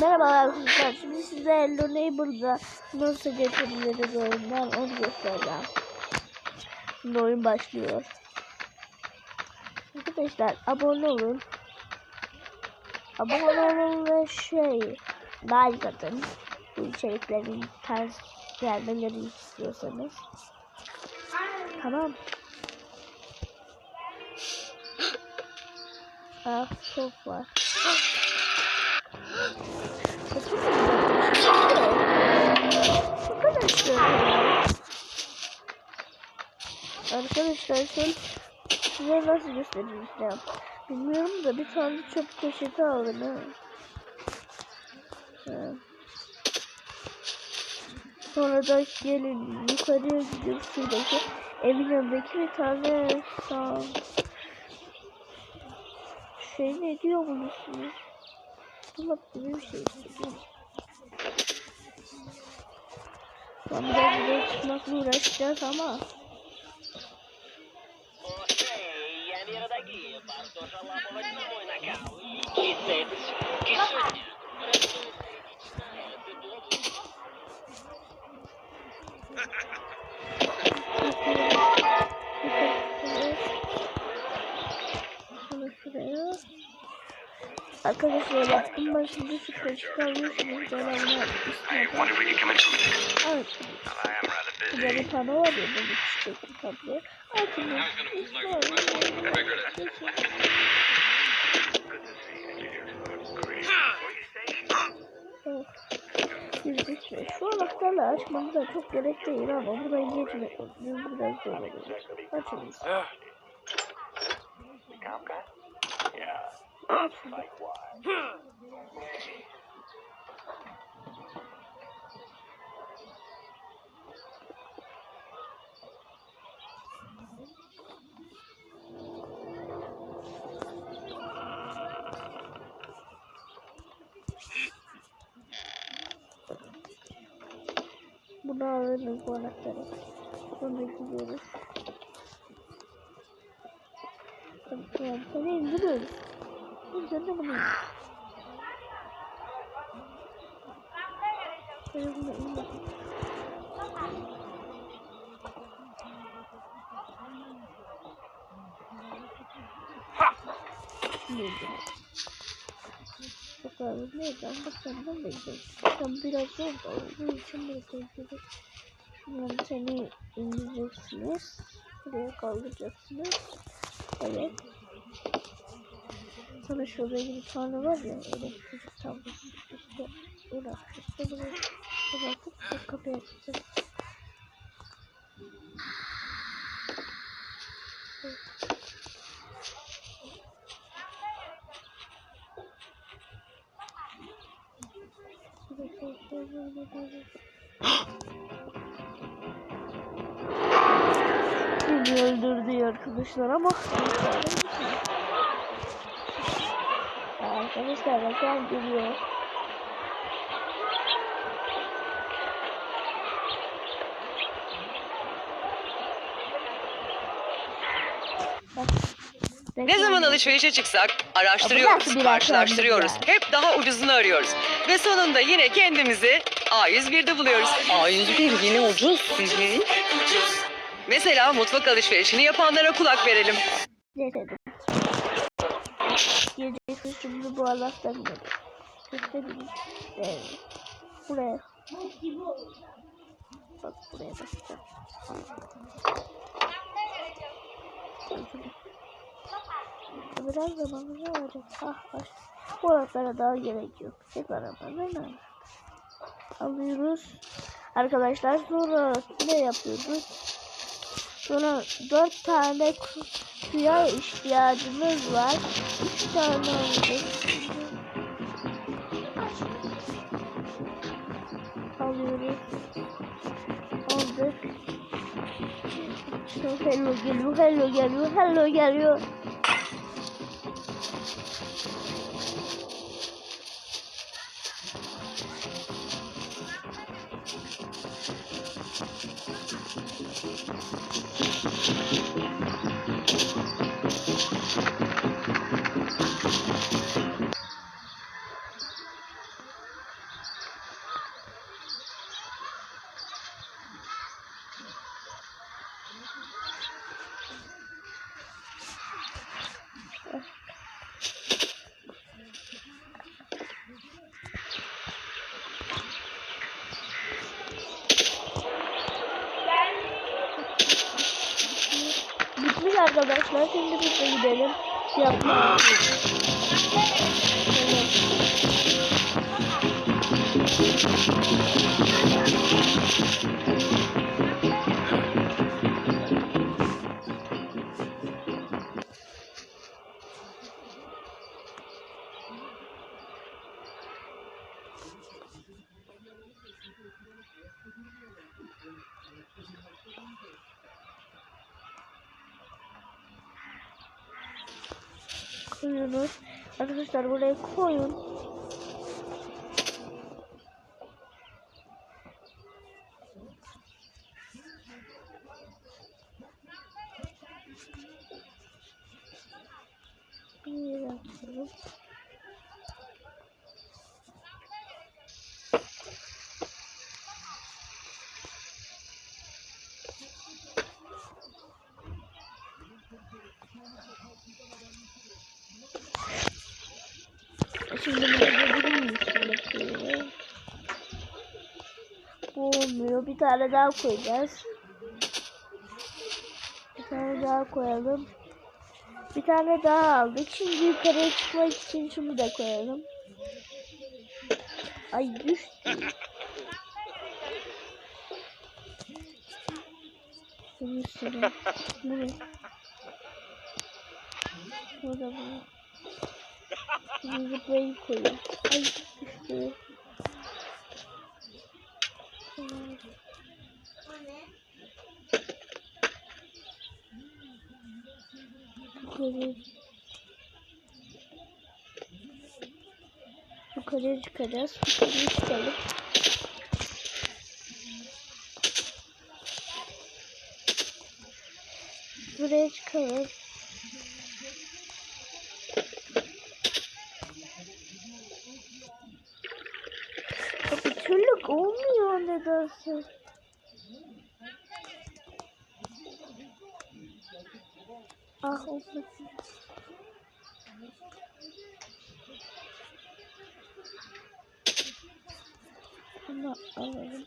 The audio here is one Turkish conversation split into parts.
Merhaba arkadaşlar. Şimdi size Hello Neighbor'da nasıl geçebiliriz oyundan onu göstereceğim. Şimdi oyun başlıyor. Arkadaşlar abone olun. Abone olun ve şey like atın. Bu içeriklerin ters gelmeleri istiyorsanız. Tamam. Ah çok var. Arkadaşlar sen size nasıl göstereceğim bilmiyorum da bir tane çöp poşeti aldım ha. Sonra da gelin yukarıya gidiyoruz şuradaki evin yanındaki bir tane sağ şey ne diyor musunuz? Dolap gibi bir şey. Sonra biraz buraya çıkmakla uğraşacağız ama я мира дорогие, вас тоже лапывать не мой накал. Кисет, Wonder if we could come in for a minute. Evet. Busy. bir tane var ya böyle çiçekli tablo. Altında. Girdik ve şu anahtarla açmamız da çok gerek değil ama buradan geçmek biraz zor oluyor. Açınız. Açın. Bunu alırız bu anahtarı. Sonra gidiyoruz. Tamam, tamam. Seni indiriyoruz. Sen de bunu. Sen bunu. İndir. Bakalım neydi de gidelim. Sen biraz zor da olduğu için böyle tehlikeli. Şimdi seni indireceksiniz. Buraya kaldıracaksınız. Evet. Sonra şurada bir tane var ya öyle çocuk tablosu işte uğraş işte bunu bırakıp bu kapıyı açacağız. Beni öldürdü arkadaşlar ama Arkadaşlar bakın geliyor. Ne zaman alışverişe çıksak araştırıyoruz, karşılaştırıyoruz. Hep daha ucuzunu arıyoruz. Ve sonunda yine kendimizi A101'de buluyoruz. A101 yine ucuz. Mesela mutfak alışverişini yapanlara kulak verelim. Gece şimdi bu Allah'tan geliyor. Göstereyim. Evet. Buraya. Bak buraya bakacağım. Biraz zamanımız olacak. Ah baş. Bu aralara daha gerek yok. Tek arabadan alıyoruz. Arkadaşlar sonra ne yapıyoruz? Sonra dört tane ku- suya ihtiyacımız var. Üç tane aldık. Alıyoruz. Aldık. Hello geliyor, hello geliyor, hello geliyor. Arkadaşlar. Şimdi biz de gidelim. Yapma. Koyunuz. Arkadaşlar buraya koyun. Bir yapalım. Şimdi burada durur musun? Bu olmuyor. Bir tane daha koyacağız. Bir tane daha koyalım. Bir tane daha aldık. Şimdi yukarıya çıkmak için şunu da koyalım. Ay düştü. Şunun üstüne. Bunu. Bu da bu. Şimdi zıplayıp koyayım. Ay düştü. Yukarı. Yukarıya çıkacağız. Yukarıya çıkalım. Buraya çıkalım. Bir türlü olmuyor nedense. Ah olmasın. Bunu alalım.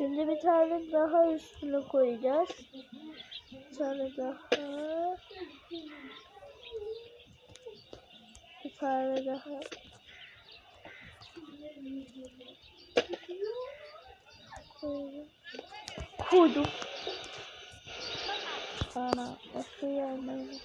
Şimdi bir tane daha üstüne koyacağız. Bir tane daha. Bir tane daha. Koydum. Koydum. Ana, başka yerlerde.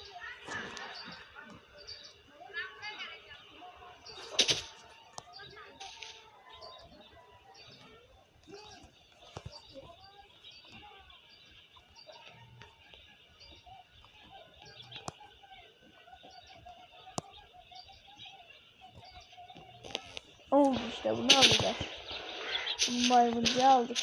Oldu işte bunu alacağız. Bunu maymuncuya aldık.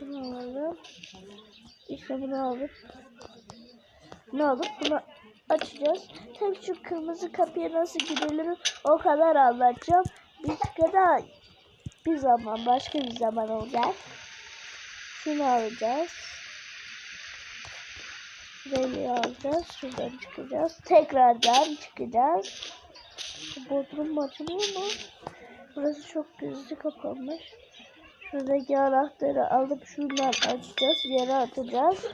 Bunu alalım. İşte bunu aldık. Bunu alıp bunu açacağız. Tek şu kırmızı kapıya nasıl gidilir o kadar anlatacağım. Bir kadar bir zaman başka bir zaman olacak. Şunu alacağız. Şurayı alacağız. Şuradan çıkacağız. Tekrardan çıkacağız. Bodrum açılıyor mu? Burası çok gizli kapanmış. Şuradaki anahtarı alıp şuradan açacağız. Yere atacağız.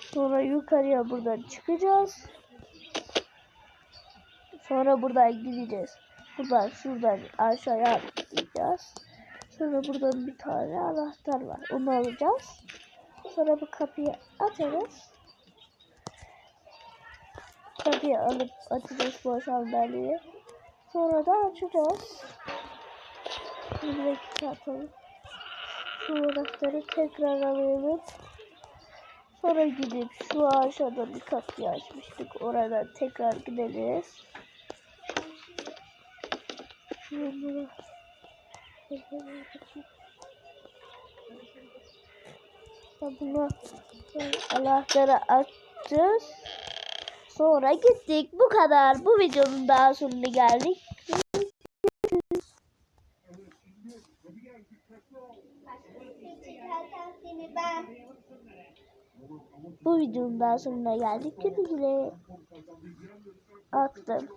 Sonra yukarıya buradan çıkacağız. Sonra buradan gideceğiz. Buradan şuradan aşağıya atlayacağız. Sonra buradan bir tane anahtar var. Onu alacağız. Sonra bu kapıyı açarız. Kapıyı alıp açacağız bu sandalyeyi. Sonra da açacağız. Bir dakika atalım. Şu anahtarı tekrar alalım. Sonra gidip şu aşağıda bir kapıyı açmıştık. Oradan tekrar gideriz. Şunu bunu anahtarı açacağız. Sonra gittik. Bu kadar. Bu videonun daha sonuna geldik. Bu videonun daha sonuna geldik. Güle. Attım.